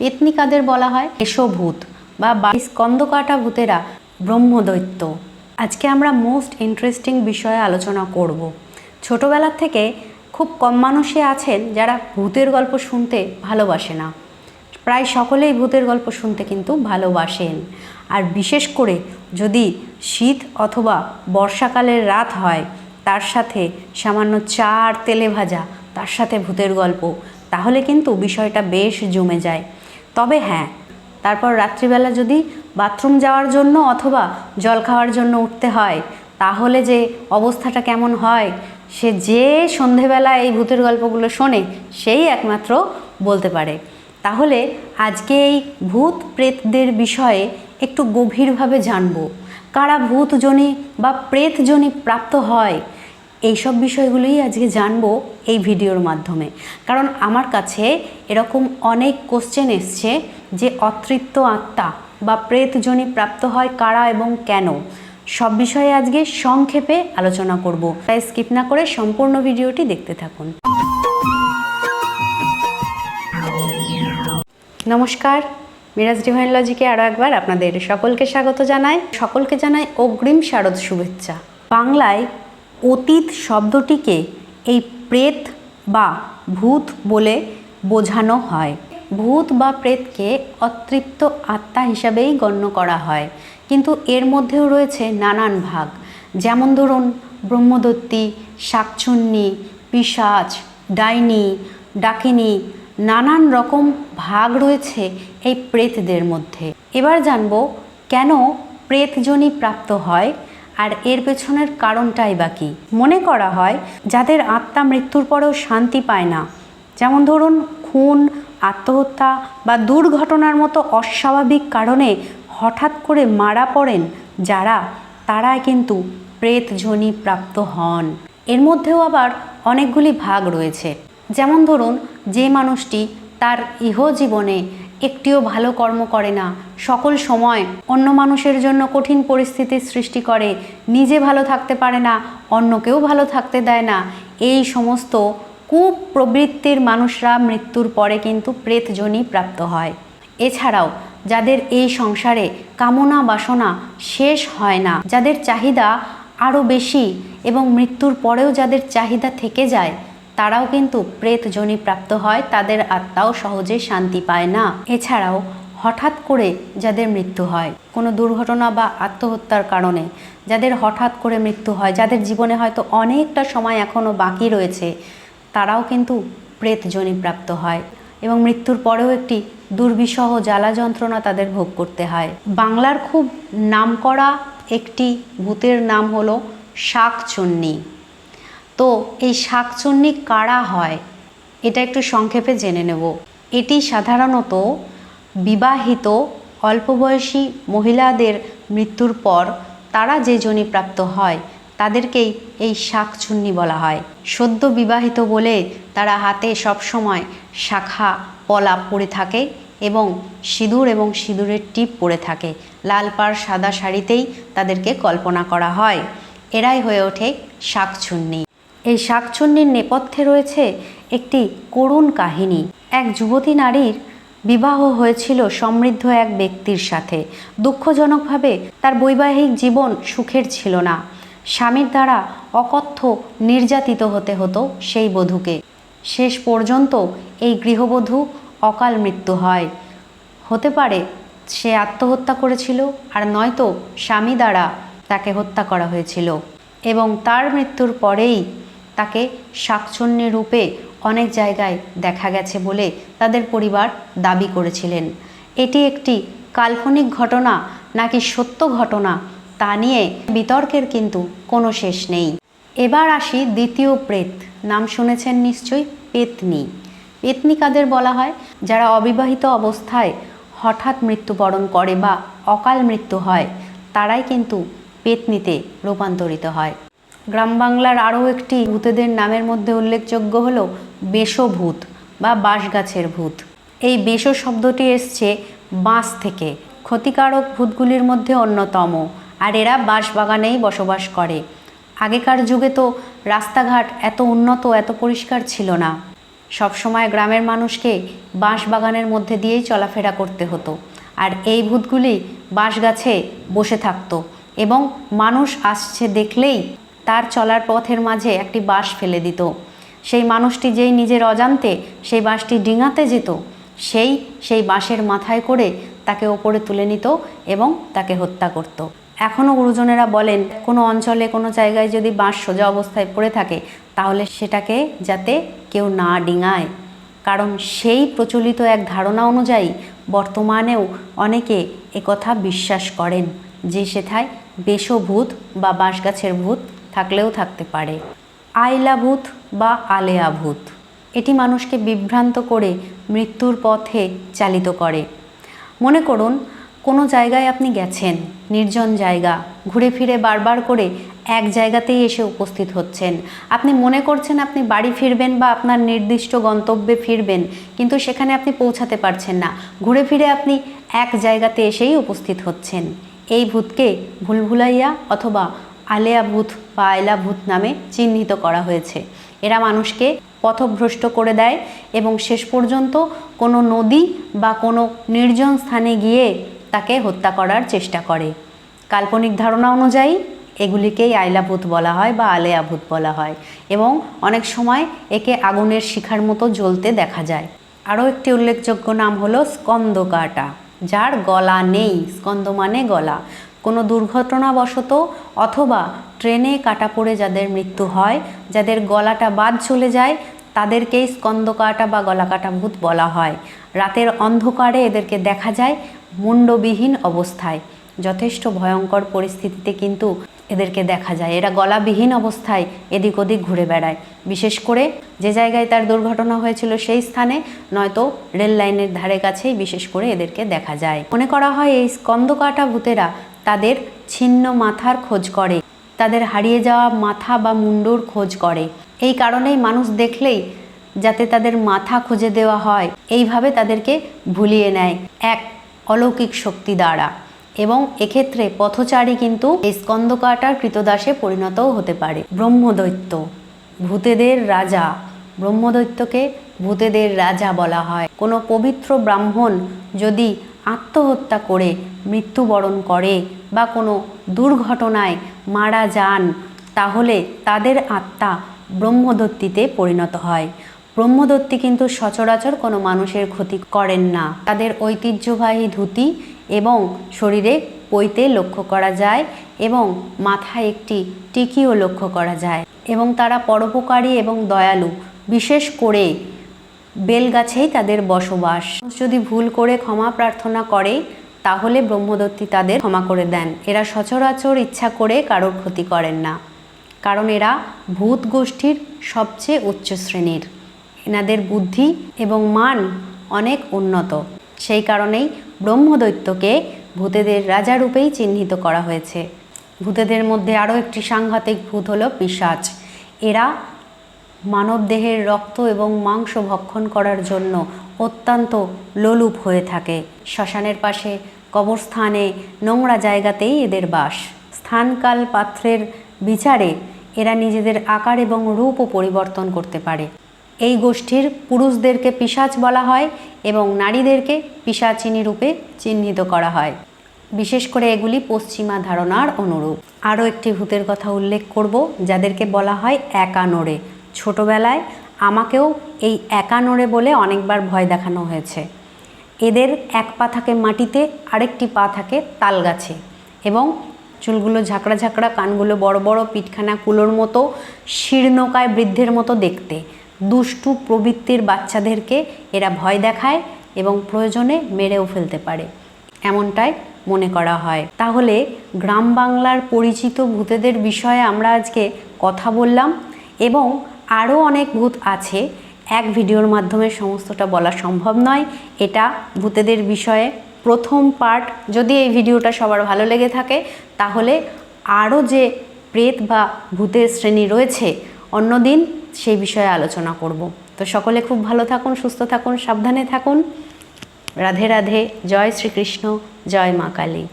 পেতনি কাদের বলা হয় এসভূত বা স্কন্দকাটা ভূতেরা ব্রহ্মদৈত্য। আজকে আমরা মোস্ট ইন্টারেস্টিং বিষয়ে আলোচনা করব। ছোটবেলার থেকে খুব কম মানুষই আছেন যারা ভূতের গল্প শুনতে ভালোবাসে না। প্রায় সকলেই ভূতের গল্প শুনতে কিন্তু ভালোবাসেন। আর বিশেষ করে যদি শীত অথবা বর্ষাকালের রাত হয়, তার সাথে সামান্য চা আর তেলে ভাজা, তার সাথে ভূতের গল্প, তাহলে কিন্তু বিষয়টা বেশ জমে যায়। তবে হ্যাঁ তারপর রাত্রিবেলা যদি বাথরুম যাওয়ার জন্য অথবা জল খাওয়ার জন্য উঠতে হয়, তাহলে যে অবস্থাটা কেমন হয়, সে যে সন্ধেবেলা এই ভূতের গল্পগুলো শোনে, সেই একমাত্র বলতে পারে। তাহলে আজকে এই ভূত প্রেতদের বিষয়ে একটু গভীরভাবে জানব। কারা ভূতজনী বা প্রেতজনী প্রাপ্ত হয় এইসব বিষয়গুলোই আজকে জানব এই ভিডিওর মাধ্যমে। কারণ আমার কাছে এরকম অনেক কোশ্চেন এসছে যে অতৃপ্ত আত্মা বা প্রেতজনী প্রাপ্ত হয় কারা এবং কেন? সব বিষয়ে আজকে সংক্ষেপে আলোচনা করব। তাই স্কিপ না করে সম্পূর্ণ ভিডিওটি দেখতে থাকুন। নমস্কার, মিরাজ ডিভাইন লজিকে আরও একবার আপনাদের সকলকে স্বাগত জানাই। সকলকে জানাই অগ্রিম শারদ শুভেচ্ছা। বাংলায় অতীত শব্দটিকে এই প্রেত বা ভূত বলে বোঝানো হয়। ভূত বা প্রেতকে অতৃপ্ত আত্মা হিসাবেই গণ্য করা হয়। কিন্তু এর মধ্যেও রয়েছে নানান ভাগ। যেমন ধরুন, ব্রহ্মদত্তী, শাকচুন্নি পিসাচ ডাইনি, ডাকিনি, নানান রকম ভাগ রয়েছে এই প্রেতদের মধ্যে। এবার জানব, কেন প্রেতজনী প্রাপ্ত হয়? আর এর পেছনের কারণটাই বা কী? মনে করা হয় যাদের আত্মা মৃত্যুর পরেও শান্তি পায় না। যেমন ধরুন, খুন, আত্মহত্যা বা দুর্ঘটনার মতো অস্বাভাবিক কারণে হঠাৎ করে মারা পড়েন যারা তারা কিন্তু প্রেতজনী প্রাপ্ত হন। এর মধ্যেও আবার অনেকগুলি ভাগ রয়েছে। যেমন ধরুন, যে মানুষটি তার ইহ জীবনে একটিও ভালো কর্ম করে না। সকল সময় অন্য মানুষের জন্য কঠিন পরিস্থিতির সৃষ্টি করে। নিজে ভালো থাকতে পারে না, অন্যকেও ভালো থাকতে দেয় না। এই সমস্ত কুপ্রবৃত্তির মানুষরা মৃত্যুর পরে কিন্তু প্রেতজনই প্রাপ্ত হয়। এছাড়াও যাদের এই সংসারে কামনা বাসনা শেষ হয় না, যাদের চাহিদা আরও বেশি এবং মৃত্যুর পরেও যাদের চাহিদা থেকে যায় তারাও কিন্তু প্রেতজনী প্রাপ্ত হয়, তাদের আত্মাও সহজে শান্তি পায় না। এছাড়াও হঠাৎ করে যাদের মৃত্যু হয়, কোনো দুর্ঘটনা বা আত্মহত্যার কারণে যাদের হঠাৎ করে মৃত্যু হয়, যাদের জীবনে হয়তো অনেকটা সময় এখনও বাকি রয়েছে, তারাও কিন্তু প্রেতজনী প্রাপ্ত হয় এবং মৃত্যুর পরেও একটি দুর্বিষহ জ্বালা যন্ত্রণা তাদের ভোগ করতে হয়। বাংলার খুব নামকরা একটি ভূতের নাম হলো শাকচুন্নি। তো এই শাকচুন্নি কারা হয়? এটা একটু সংক্ষেপে জেনে নেব। এটি সাধারণত বিবাহিত অল্প বয়সী মহিলাদের মৃত্যুর পর তারা যে জনি প্রাপ্ত হয়, তাদেরকেই এই শাকচুন্নি বলা হয়। সদ্য বিবাহিত বলে তারা হাতে সবসময় শাখা, পলা পরে থাকে এবং সিঁদুর এবং সিঁদুরের টিপ পরে থাকে। লাল পাড় সাদা শাড়িতেই তাদেরকে কল্পনা করা হয়। এরাই হয়ে ওঠে শাকচুন্নি। এই শাকচুন্নির নেপথ্যে রয়েছে একটি করুণ কাহিনী। এক যুবতী নারীর বিবাহ হয়েছিল সমৃদ্ধ এক ব্যক্তির সাথে। দুঃখজনকভাবে তার বৈবাহিক জীবন সুখের ছিল না। স্বামীর দ্বারা অকথ্য নির্যাতিত হতে হতো সেই বধূকে। শেষ পর্যন্ত এই গৃহবধূ অকাল মৃত্যু হয়। হতে পারে সে আত্মহত্যা করেছিল আর নয়তো স্বামী দ্বারা তাকে হত্যা করা হয়েছিল। এবং তার মৃত্যুর পরেই তাকে শাকচুন্নি রূপে অনেক জায়গায় দেখা গেছে বলে তাদের পরিবার দাবি করেছিলেন। এটি একটি কাল্পনিক ঘটনা নাকি সত্য ঘটনা তা নিয়ে বিতর্কের কিন্তু কোনো শেষ নেই। এবার আসি দ্বিতীয় প্রেত। নাম শুনেছেন নিশ্চয়ই পেতনি। পেতনি কাদের বলা হয়? যারা অবিবাহিত অবস্থায় হঠাৎ মৃত্যুবরণ করে বা অকাল মৃত্যু হয়, তারাই কিন্তু পেতনিতে রূপান্তরিত হয়। গ্রাম বাংলার আরও একটি ভূতেদের নামের মধ্যে উল্লেখযোগ্য হল বেশভূত বা বাঁশগাছের ভূত। এই বেশ শব্দটি এসছে বাঁশ থেকে। ক্ষতিকারক ভূতগুলির মধ্যে অন্যতম, আর এরা বাঁশবাগানেই বসবাস করে। আগেকার যুগে তো রাস্তাঘাট এত উন্নত, এত পরিষ্কার ছিল না। সবসময় গ্রামের মানুষকে বাঁশ বাগানের মধ্যে দিয়েই চলাফেরা করতে হতো। আর এই ভূতগুলি বাঁশ গাছে বসে থাকতো এবং মানুষ আসছে দেখলেই তার চলার পথের মাঝে একটি বাঁশ ফেলে দিত সেই মানুষটি যেই নিজের অজান্তে সেই বাঁশটি ডিঙাতে যেত, সেই সেই বাঁশের মাথায় করে তাকে ওপরে তুলে নিত এবং তাকে হত্যা করত। এখনও গুরুজনেরা বলেন, কোনো অঞ্চলে কোনো জায়গায় যদি বাঁশ সোজা অবস্থায় পড়ে থাকে, তাহলে সেটাকে যাতে কেউ না ডিঙায় কারণ সেই প্রচলিত এক ধারণা অনুযায়ী বর্তমানেও অনেকে একথা বিশ্বাস করেন যে সেথায় বেশভূত বা বাঁশগাছের ভূত থাকলেও থাকতে পারে। আইলা ভূত বা আলেয়া ভূত এটি মানুষকে বিভ্রান্ত করে মৃত্যুর পথে চালিত করে। মনে করুন, কোনো জায়গায় আপনি গেছেন, নির্জন জায়গা, ঘুরে ফিরে বারবার করে এক জায়গাতেই এসে উপস্থিত হচ্ছেন। আপনি মনে করছেন আপনি বাড়ি ফিরবেন বা আপনার নির্দিষ্ট গন্তব্যে ফিরবেন, কিন্তু সেখানে আপনি পৌঁছাতে পারছেন না। ঘুরে ফিরে আপনি এক জায়গাতে এসেই উপস্থিত হচ্ছেন। এই ভূতকে ভুলভুলাইয়া অথবা আলেয়া ভূত বা আয়লা ভূত নামে চিহ্নিত করা হয়েছে। এরা মানুষকে পথভ্রষ্ট করে দেয় এবং শেষ পর্যন্ত কোনো নদী বা কোনো নির্জন স্থানে গিয়ে তাকে হত্যা করার চেষ্টা করে। কাল্পনিক ধারণা অনুযায়ী, এগুলিকেই আয়লা ভূত বলা হয় বা আলেয়া ভূত বলা হয় এবং অনেক সময় একে আগুনের শিখার মতো জ্বলতে দেখা যায়। আরও একটি উল্লেখযোগ্য নাম হলো স্কন্দকাটা, যার গলা নেই। স্কন্দ মানে গলা। কোনো দুর্ঘটনাবশত অথবা ট্রেনে কাটা পড়ে যাদের মৃত্যু হয়, যাদের গলাটা বাদ চলে যায়, তাদেরকেই স্কন্দকাটা বা গলাকাটা ভূত বলা হয়। রাতের অন্ধকারে এদেরকে দেখা যায় মুন্ডবিহীন অবস্থায়। যথেষ্ট ভয়ঙ্কর পরিস্থিতিতে কিন্তু এদেরকে দেখা যায়। এরা গলাবিহীন অবস্থায় এদিক ওদিক ঘুরে বেড়ায়। বিশেষ করে যে জায়গায় তার দুর্ঘটনা হয়েছিল সেই স্থানে, নয়তো রেল লাইনের ধারে কাছেই বিশেষ করে এদেরকে দেখা যায়। মনে করা হয় এই স্কন্দকাটা ভূতেরা তাদের ছিন্ন মাথার খোঁজ করে, তাদের হারিয়ে যাওয়া মাথা বা মুন্ডুর খোঁজ করে। এই কারণেই মানুষ দেখলেই যাতে তাদের মাথা খুঁজে দেওয়া হয়, এইভাবে তাদেরকে ভুলিয়ে নেয় এক অলৌকিক শক্তি দ্বারা। এবং এক্ষেত্রে পথচারী কিন্তু এই স্কন্দকাটার কৃতদাসে পরিণতও হতে পারে। ব্রহ্মদৈত্য, ভূতেদের রাজা, ব্রহ্মদৈত্যকে ভূতেদের রাজা বলা হয়। কোনো পবিত্র ব্রাহ্মণ যদি আত্মহত্যা করে মৃত্যুবরণ করে বা কোনো দুর্ঘটনায় মারা যান, তাহলে তাদের আত্মা ব্রহ্মদত্তিতে পরিণত হয়। ব্রহ্মদত্তি কিন্তু সচরাচর কোনো মানুষের ক্ষতি করেন না। তাদের ঐতিহ্যবাহী ধুতি এবং শরীরে পৈতে লক্ষ্য করা যায় এবং মাথায় একটি টিকিও লক্ষ্য করা যায় এবং তারা পরোপকারী এবং দয়ালু। বিশেষ করে বেলগাছেই তাদের বসবাস। যদি ভুল করে ক্ষমা প্রার্থনা করে, তাহলে ব্রহ্মদত্তি তাদের ক্ষমা করে দেন। এরা সচরাচর ইচ্ছা করে কারোর ক্ষতি করেন না। কারণ এরা ভূত গোষ্ঠীর সবচেয়ে উচ্চ শ্রেণির। এনাদের বুদ্ধি এবং মান অনেক উন্নত। সেই কারণেই ব্রহ্মদৈত্যকে ভূতেদের রাজারূপেই চিহ্নিত করা হয়েছে। ভূতেদের মধ্যে আরও একটি সাংঘাতিক ভূত হলো পিশাচ। এরা মানবদেহের রক্ত এবং মাংস ভক্ষণ করার জন্য অত্যন্ত লোলুপ হয়ে থাকে। শ্মশানের পাশে কবরস্থানে নোংরা জায়গাতেই এদের বাস। স্থানকাল পাত্রের বিচারে এরা নিজেদের আকার এবং রূপও পরিবর্তন করতে পারে। এই গোষ্ঠীর পুরুষদেরকে পিশাচ বলা হয় এবং নারীদেরকে পিসাচিনী রূপে চিহ্নিত করা হয়। বিশেষ করে এগুলি পশ্চিমা ধারণার অনুরূপ। আরও একটি ভূতের কথা উল্লেখ করব, যাদেরকে বলা হয় একানোরে ছোটবেলায় আমাকেও এই একা নড়ে বলে অনেকবার ভয় দেখানো হয়েছে। এদের এক পা থাকে মাটিতে, আরেকটি পা থাকে তাল গাছে এবং চুলগুলো ঝাঁকড়া ঝাঁকড়া, কানগুলো বড় বড়, পিঠখানা কুলোর মতো, শীর্ণকায় বৃদ্ধের মতো দেখতে। দুষ্টু প্রবৃত্তির বাচ্চাদেরকে এরা ভয় দেখায় এবং প্রয়োজনে মেরেও ফেলতে পারে, এমনটাই মনে করা হয়। তাহলে গ্রাম বাংলার পরিচিত ভূতেদের বিষয়ে আমরা আজকে কথা বললাম এবং আরও অনেক ভূত আছে। এক ভিডিওর মাধ্যমে সমস্তটা বলা সম্ভব নয়। এটা ভূতেদের বিষয়ে প্রথম পার্ট। যদি এই ভিডিওটা সবার ভালো লেগে থাকে, তাহলে আরও যে প্রেত বা ভূতের শ্রেণি রয়েছে, অন্যদিন সেই বিষয়ে আলোচনা করব। তো সকলে খুব ভালো থাকুন, সুস্থ থাকুন, সাবধানে থাকুন। রাধে রাধে, জয় শ্রীকৃষ্ণ, জয় মা কালী।